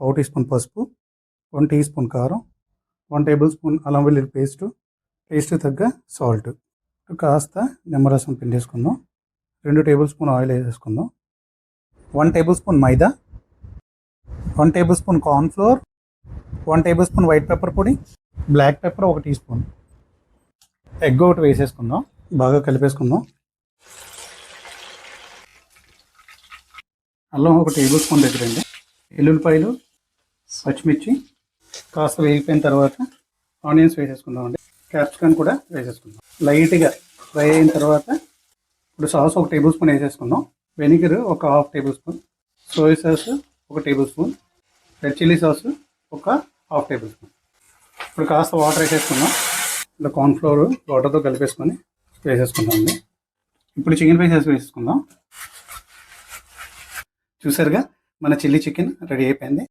పావు teaspoon పసుపు one teaspoon కారం వన్ టేబుల్ స్పూన్ అల్లం వెల్లుల్లి పేస్టు టేస్ట్ తగ్గ సాల్ట్. కాస్త నిమ్మరసం పిండేసుకుందాం. రెండు టేబుల్ స్పూన్ ఆయిల్ వేసేసుకుందాం. One tablespoon maida one tablespoon cornflour one tablespoon white pepper పొడి బ్లాక్ పెప్పర్ ఒక టీ స్పూన్. ఎగ్ ఒకటి వేసేసుకుందాం. బాగా కలిపేసుకుందాం. అల్లం ఒక టేబుల్ స్పూన్ దగ్గరండి ఎల్లుల్లిపాయలు పచ్చిమిర్చి కాస్త వేగిపోయిన తర్వాత ఆనియన్స్ వేసేసుకుందాం అండి క్యాప్సికన్ కూడా వేసేసుకుందాం. లైట్గా ఫ్రై అయిన తర్వాత ఇప్పుడు సాస్ ఒక టేబుల్ స్పూన్ వేసేసుకుందాం. వెనిగర్ ఒక half tablespoon. Soya sauce ఒక tablespoon. Red chilli sauce ఒక హాఫ్ టేబుల్ స్పూన్. ఇప్పుడు కాస్త వాటర్ వేసేసుకుందాం. ఇలా కార్న్ఫ్లోర్ వాటర్తో కలిపేసుకొని వేసేసుకుందాం అండి ఇప్పుడు చికెన్ పీసెస్ వేసేసుకుందాం. చూసారుగా? మన చిల్లీ చికెన్ రెడీ అయిపోయింది.